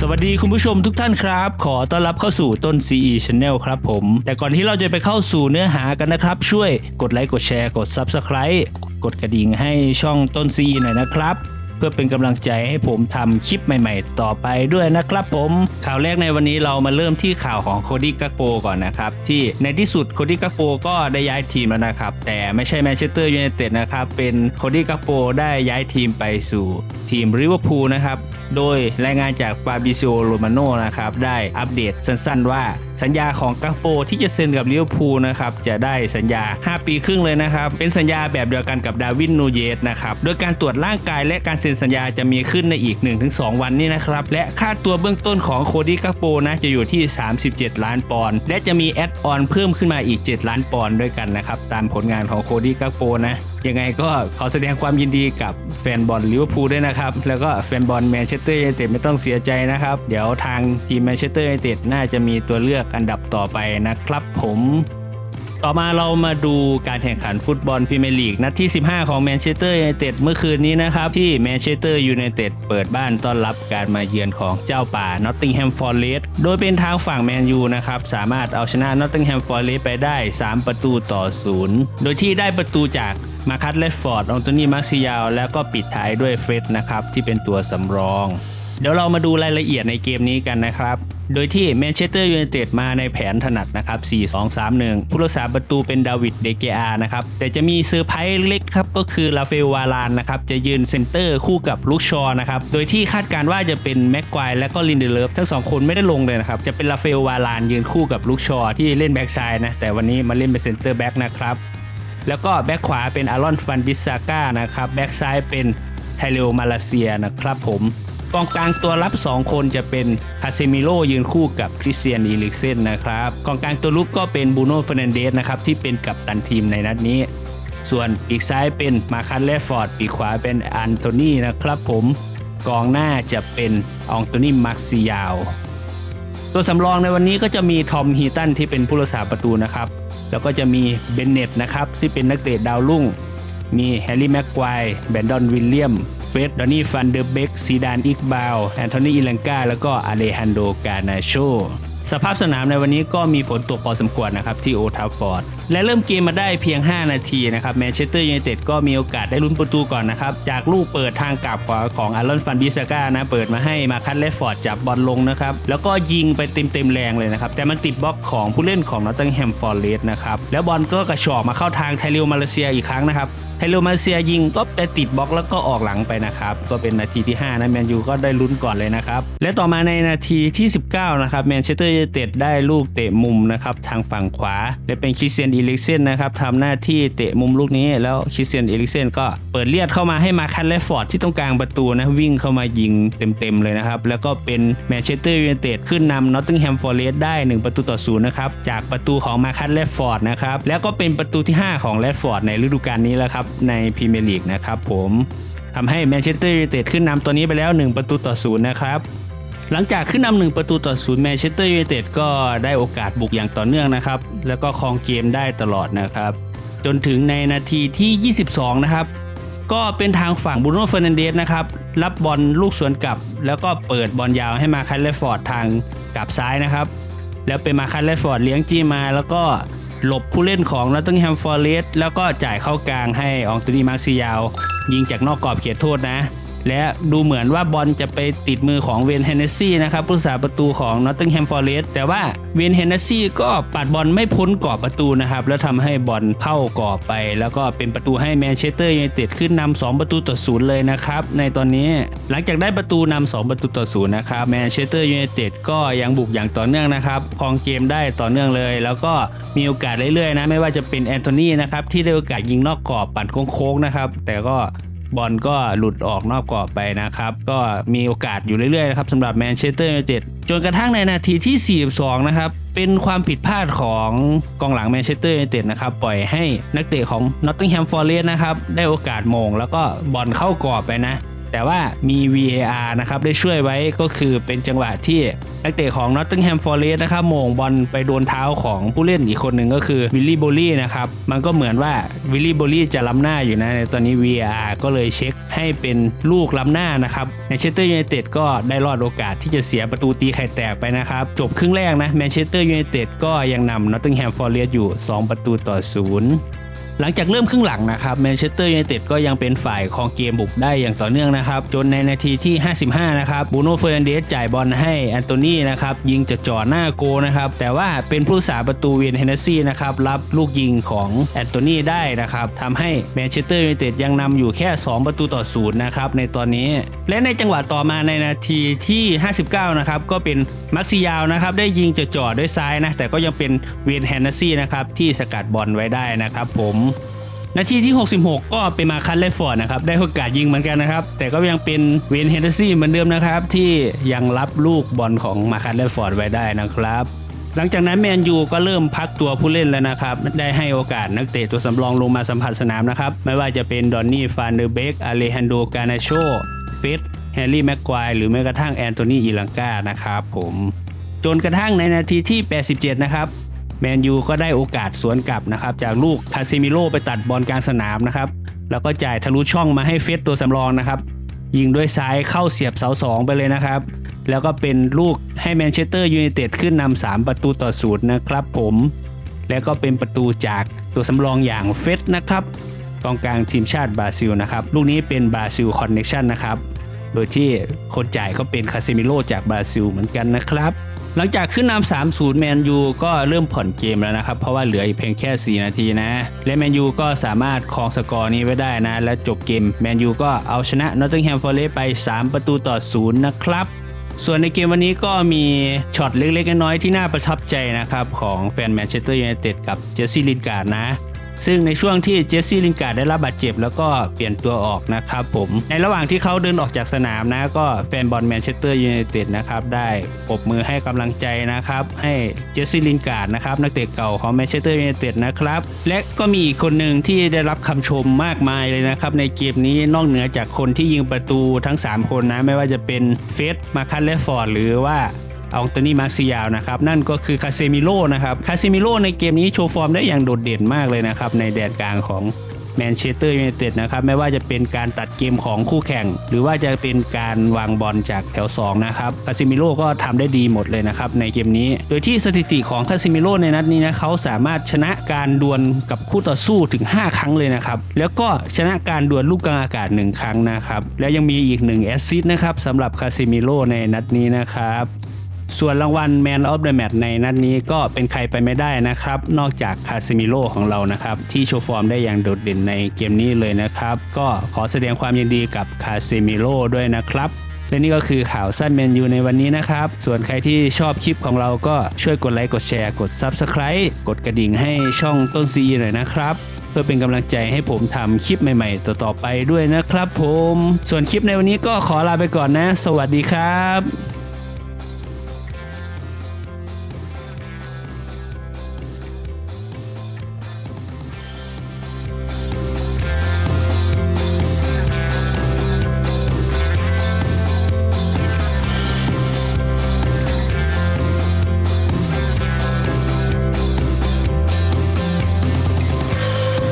สวัสดีคุณผู้ชมทุกท่านครับ ขอต้อนรับเข้าสู่ต้น CE Channel ครับผม แต่ก่อนที่เราจะไปเข้าสู่เนื้อหากันนะครับ ช่วยกดไลค์กดแชร์กด Subscribe กดกระดิ่งให้ช่องต้น CE หน่อยนะครับ เพื่อเป็นกำลังใจให้ผมทำคลิปใหม่ ๆ ต่อไปด้วยนะครับผมข่าวแรกในวันนี้เรามาเริ่มที่ข่าวของโคดี้กักโปก่อนนะครับ ที่ในที่สุดโคดี้กักโปก็ได้ย้ายทีมแล้วนะครับ แต่ไม่ใช่แมนเชสเตอร์ยูไนเต็ดนะครับ เป็นโคดี้กักโปได้ย้ายทีมไปสู่ทีมลิเวอร์พูลนะครับ โดยรายงานจากฟาบิซิโอโรมาโนนะครับ ได้อัปเดตสั้นๆว่าสัญญาของกักโปที่จะเซ็นกับลิเวอร์พูลนะครับจะได้สัญญา 5 ปีครึ่งเลยนะครับ เป็นสัญญาแบบเดียวกันกับดาวินนูเยสนะครับโดยการตรวจร่างกายและการเซ็นสัญญาจะมีขึ้นในอีก 1-2 วันนี้นะครับ และค่าตัวเบื้องต้นของโคดี้กักโปนะจะอยู่ที่ 37 ล้านปอนด์และจะมีแอดออนเพิ่มขึ้นมาอีก 7 ล้านปอนด์ด้วยกันนะครับตามผลงานของโคดี้กักโปนะ ยังไงก็ขอแสดงความยินดีกับแฟนบอลลิเวอร์พูลด้วยนะครับ แล้วก็แฟนบอลแมนเชสเตอร์ยูไนเต็ดไม่ต้องเสียใจนะครับ เดี๋ยวทางทีมแมนเชสเตอร์ยูไนเต็ดน่าจะมีตัวเลือกอันดับต่อไปนะครับผม ต่อมาเรามาดูการแข่งขันฟุตบอลพรีเมียร์ลีกนัดที่ 15 ของแมนเชสเตอร์ยูไนเต็ดเมื่อคืนนี้นะครับที่แมนเชสเตอร์ยูไนเต็ดเปิดบ้านต้อนรับการมาเยือนของเจ้าป่านอตติงแฮมฟอร์เรสต์โดยเป็นทางฝั่งแมนยูนะครับสามารถเอาชนะนอตติงแฮมฟอร์เรสต์ไปได้ 3 ประตูต่อ 0 โดยที่ได้ประตูจากมาคัตเลฟฟอร์ดอองโตนีมาร์ซิยาลแล้วก็ปิดท้ายด้วยเฟร็ดนะครับที่เป็นตัวสำรอง เดี๋ยวเรามาดูรายละเอียดในเกมนี้กันนะครับ โดยที่แมนเชสเตอร์ยูไนเต็ดมาในแผนถนัดนะครับ 4-2-3-1 ผู้รักษาประตูเป็นดาวิด เดเกอานะครับ แต่จะมีเซอร์ไพรส์เล็กครับ ก็คือลาเฟลวาลานนะครับ จะยืนเซนเตอร์คู่กับลูกชอนะครับ โดยที่คาดการณ์ว่าจะเป็นแม็กควายและก็ลินเดเลฟทั้งสองคนไม่ได้ลงเลยนะครับ จะเป็นลาเฟลวาลานยืนคู่กับลูกชอที่เล่นแบ็กซ้ายนะ แต่วันนี้มาเล่นเป็นเซนเตอร์แบ็กนะครับ แล้วก็แบ็กขวาเป็นอารอนฟันบิสซาก้านะครับ แบ็กซ้ายเป็นไทเลโอมาลาเซียนะครับผม กองกลางตัวรับ 2 คนจะเป็นคาเซมิโลยืนคู่กับคริสเตียนอีลิกเซนนะครับกองกลางตัวลุกก็เป็นบูโน่เฟรนันเดสนะครับที่เป็นกัปตันทีมในนัดนี้ ส่วนปีกซ้ายเป็นมาคันเลฟฟอร์ดปีกขวาเป็นอันโตนีนะครับผมกองหน้าจะเป็นอองโตนีมาร์ซิยาลตัวสำรองในวันนี้ก็จะมีทอมฮีตันที่เป็นผู้รักษาประตูนะครับแล้วก็จะมีเบนเน็ตนะครับที่เป็นนักเตะดาวรุ่ง มีแฮร์รี่แม็กควายแบนดอนวิลเลียม ฟรดอนนี่ฟันเดอร์เบกซีดานอิกบาวแอนโทนีอิลังกาแล้วก็อเลฮันโดกานาโชสภาพสนามในวันนี้ก็มีฝนตกพอสมควรนะครับที่โอทาฟฟอร์ด และเริ่มเกมมาได้เพียง 5 นาทีนะครับแมนเชสเตอร์ยูไนเต็ดก็มีโอกาสได้ลุ้นประตูก่อนนะครับ จากลูกเปิดทางกลับขวาของอารอนฟันบิสก้านะ เปิดมาให้มาคัตเลฟฟอร์ดจับบอลลงนะครับ แล้วก็ยิงไปเต็มเต็มๆแรงเลยนะครับ แต่มันติดบล็อกของผู้เล่นของนอตติงแฮมฟอร์เรสนะครับ แล้วบอลก็กระชอกมาเข้าทางไทเรลมาเลเซียอีกครั้งนะครับ ไทโรมาเลเซียยิงก็ไปติดบล็อกแล้วก็ออกหลังไปนะครับ ก็เป็นนาทีที่ 5 นะแมนยูก็ได้ลุ้นก่อนเลยนะครับ และต่อมาในนาทีที่ 19 นะครับแมนเชสเตอร์ยูไนเต็ดได้ลูกเตะมุมนะครับทางฝั่งขวา และเป็นคริสเตียนอีลิกเซนนะครับทำหน้าที่เตะมุมลูกนี้แล้วคริสเตียนอีลิกเซนก็เปิดเลียดเข้ามาให้มาคันและฟอร์ดที่ตรงกลางประตูนะวิ่งเข้ามายิงเต็มๆเลยนะครับแล้วก็เป็นแมนเชสเตอร์ยูไนเต็ดขึ้นนำนอตติงแฮมฟอร์เรสต์ได้ 1 ประตูต่อศูนย์นะครับจากประตูของมาคันและฟอร์ดนะครับแล้วก็เป็นประตูที่ 5 ของแรดฟอร์ดในฤดูกาลนี้แล้วครับในพรีเมียร์ลีกนะครับผมทำให้แมนเชสเตอร์ยูไนเต็ดขึ้นนำตัวนี้ไปแล้ว 1 ประตูต่อศูนย์นะครับหลังจากขึ้นนำหนึ่งประตูต่อศูนย์แมนเชสเตอร์ยูไนเต็ดก็ได้โอกาสบุกอย่างต่อเนื่องนะครับ แล้วก็ครองเกมได้ตลอดนะครับ จนถึงในนาทีที่ 22 นะครับ ก็เป็นทางฝั่งบูโน่เฟร์นันเดสนะครับ รับบอลลูกสวนกลับ แล้วก็เปิดบอลยาวให้มาคันเลฟฟอร์ดทางกลับซ้ายนะครับ แล้วเป็นมาคันเลฟฟอร์ดเลี้ยงจี้มาแล้วก็ หลบผู้เล่นของนอตติงแฮมฟอร์เรสแล้วก็จ่ายเข้ากลางให้อองตินีมาร์ซิยาว ยิงจากนอกกรอบเขตโทษนะ และดูเหมือนว่าบอลจะไปติดมือของเวนเฮนเนสซี่นะครับผู้รักษาประตูของนอตติงแฮมฟอร์เรสต์แต่ว่าเวนเฮนเนสซี่ก็ปัดบอลไม่พ้นกรอบประตูนะครับแล้วทำให้บอลเข้ากรอบไป แล้วก็เป็นประตูให้แมนเชสเตอร์ยูไนเต็ดขึ้นนำ2ประตูต่อศูนย์เลยนะครับในตอนนี้หลังจากได้ประตูนำ2ประตูต่อศูนย์นะครับแมนเชสเตอร์ยูไนเต็ดก็ยังบุกอย่างต่อเนื่องนะครับครองเกมได้ต่อเนื่องเลย แล้วก็มีโอกาสเรื่อยๆนะไม่ว่าจะเป็นแอนโทนีนะครับที่ได้โอกาสยิงนอกกรอบปั่นโค้งๆนะครับแต่ก็ บอลก็หลุดออกนอกกรอบไปนะครับ ก็มีโอกาสอยู่เรื่อยๆนะครับสำหรับแมนเชสเตอร์ยูไนเต็ดจนกระทั่งในนาทีที่ 42 นะครับ เป็นความผิดพลาดของกองหลังแมนเชสเตอร์ยูไนเต็ดนะครับ ปล่อยให้นักเตะของนอตติงแฮมฟอร์เรสต์นะครับ ได้โอกาสมง แล้วก็บอลเข้ากรอบไปนะ แต่ว่ามี VAR นะครับได้ช่วยไว้ก็คือเป็นจังหวะที่นักเตะของ Nottingham Forest นะครับโมงบอลไปโดนเท้าของผู้เล่นอีกคนหนึ่งก็คือวิลลี่โบลี่นะครับมันก็เหมือนว่าวิลลี่โบลี่จะล้ำหน้าอยู่นะในตอนนี้ VAR ก็เลยเช็คให้เป็นลูกล้ำหน้านะครับแมนเชสเตอร์ยูไนเต็ดก็ได้รอดโอกาสที่จะเสียประตูตีไข่แตกไปนะครับจบครึ่งแรกนะแมนเชสเตอร์ยูไนเต็ดก็ยังนำ Nottingham Forest อยู่ 2 ประตูต่อศูนย์ หลังจากเริ่มครึ่งหลังนะครับแมนเชสเตอร์ยูไนเต็ดก็ยังเป็นฝ่ายครองเกมบุกได้อย่างต่อเนื่องนะครับ จนในนาทีที่ 55 นะครับบูโน่เฟอร์นันเดสจ่ายบอลให้แอนโตนีนะครับยิงจะจ่อหน้าโกนะครับแต่ว่าเป็นผู้สาประตูเวียนเฮนเนซี่นะครับรับลูกยิงของแอนโตนีได้นะครับทำให้แมนเชสเตอร์ยูไนเต็ดยังนำอยู่แค่ 2 ประตูต่อศูนย์นะครับในตอนนี้ และในจังหวะต่อมาในนาทีที่ 59 นะครับก็เป็นมักซิยาวนะครับได้ยิงจะจ่อด้วยซ้ายนะแต่ก็ยังเป็นเวียนเฮนเนซี่นะครับที่สกัดบอลไว้ได้นะครับผมนาทีที่ 66 ก็เป็นมาคันเลฟฟอร์ดนะครับ ได้โอกาสยิงเหมือนกันนะครับ แต่ก็ยังเป็นเวนเฮนเดอร์ซี่เหมือนเดิมนะครับ ที่ยังรับลูกบอลของมาคันเลฟฟอร์ดไว้ได้นะครับ หลังจากนั้นแมนยูก็เริ่มพักตัวผู้เล่นแล้วนะครับ ได้ให้โอกาสนักเตะตัวสำรองลงมาสัมผัสสนามนะครับ ไม่ว่าจะเป็นดอนนี่ฟานเดอร์เบกอเลฮันโดกานาโชเฟสแฮร์รี่แม็กควายหรือแม้กระทั่งแอนโทนีอิลังกานะครับผมจนกระทั่งในนาทีที่ 87 นะครับ แมนยูก็ได้โอกาสสวนกลับนะครับ จากลูกคาซิมิโร่ไปตัดบอลกลางสนามนะครับ แล้วก็จ่ายทะลุช่องมาให้เฟสตัวสำรองนะครับ ยิงด้วยซ้ายเข้าเสียบเสาสองไปเลยนะครับ แล้วก็เป็นลูกให้แมนเชสเตอร์ยูไนเต็ดขึ้นนำ3ประตูต่อศูนย์นะครับผม แล้วก็เป็นประตูจากตัวสำรองอย่างเฟสนะครับกองกลางทีมชาติบราซิลนะครับ ลูกนี้เป็นบราซิลคอนเน t ชันนะครับ โดยที่คนจ่ายก็เป็นคาเซมิโร่จากบราซิลเหมือนกันนะครับ หลังจากขึ้นนำ3-0แมนยูก็เริ่มผ่อนเกมแล้วนะครับ เพราะว่าเหลืออีกเพียงแค่ 4 นาทีนะ และแมนยูก็สามารถครองสกอร์นี้ไว้ได้นะ และจบเกมแมนยูก็เอาชนะนอตติงแฮมฟอร์เรสไป 3 ประตูต่อ 0 นะครับส่วนในเกมวันนี้ก็มีช็อตเล็กๆน้อยๆที่น่าประทับใจนะครับ ของแฟนแมนเชสเตอร์ยูไนเต็ดกับเจสซี่ลินการ์ดนะ ซึ่งในช่วงที่เจสซี่ลินการ์ดได้รับบาดเจ็บแล้วก็เปลี่ยนตัวออกนะครับผมในระหว่างที่เขาเดินออกจากสนามนะก็แฟนบอลแมนเชสเตอร์ยูไนเต็ดนะครับได้ปรบมือให้กำลังใจนะครับให้เจสซี่ลินการ์ดนะครับนักเตะเก่าของแมนเชสเตอร์ยูไนเต็ดนะครับและก็มีอีกคนหนึ่งที่ได้รับคำชมมากมายเลยนะครับในเกมนี้นอกเหนือจากคนที่ยิงประตูทั้ง 3 คนนะไม่ว่าจะเป็นเฟสมาคันเลฟฟอร์ดหรือว่า อองโตนี่มาร์ซิยาวนะครับ นั่นก็คือคาเซมิโร่นะครับคาเซมิโร่ในเกมนี้โชว์ฟอร์มได้อย่างโดดเด่นมากเลยนะครับ ในแดนกลางของแมนเชสเตอร์ยูไนเต็ดนะครับไม่ว่าจะเป็นการตัดเกมของคู่แข่ง หรือว่าจะเป็นการวางบอลจากแถว 2 นะครับคาเซมิโร่ก็ทำได้ดีหมดเลยนะครับในเกมนี้ โดยที่สถิติของคาเซมิโร่ในนัดนี้นะเขาสามารถชนะการดวลกับคู่ต่อสู้ถึง 5 ครั้งเลยนะครับ แล้วก็ชนะการดวลลูกกลางอากาศ 1 ครั้งนะครับ แล้วยังมีอีก1แอสซิสต์นะครับสำหรับคาเซมิโร่ในนัดนี้นะครับ ส่วนรางวัล Man of the Match ในนัดนี้ก็เป็นใครไปไม่ได้นะครับ นอกจากคาซิมิโ o ของเรานะครับ ที่โชว์ฟอร์มได้อย่างโดดเด่นในเกมนี้เลยนะครับ ก็ขอแสดงความยินดีกับคาซิมิโ o ด้วยนะครับและนี่ก็คือข่าวสั้นแมนยูในวันนี้นะครับ ส่วนใครที่ชอบคลิปของเราก็ช่วยกดไลค์ กดแชร์ กด Subscribe กดกระดิ่งให้ช่องต้นซีหน่อยนะครับ เพื่อเป็นกำลังใจให้ผมทำคลิปใหม่ๆ ต่อๆไปด้วยนะครับผม ส่วนคลิปในวันนี้ก็ขอลาไปก่อนนะ สวัสดีครับ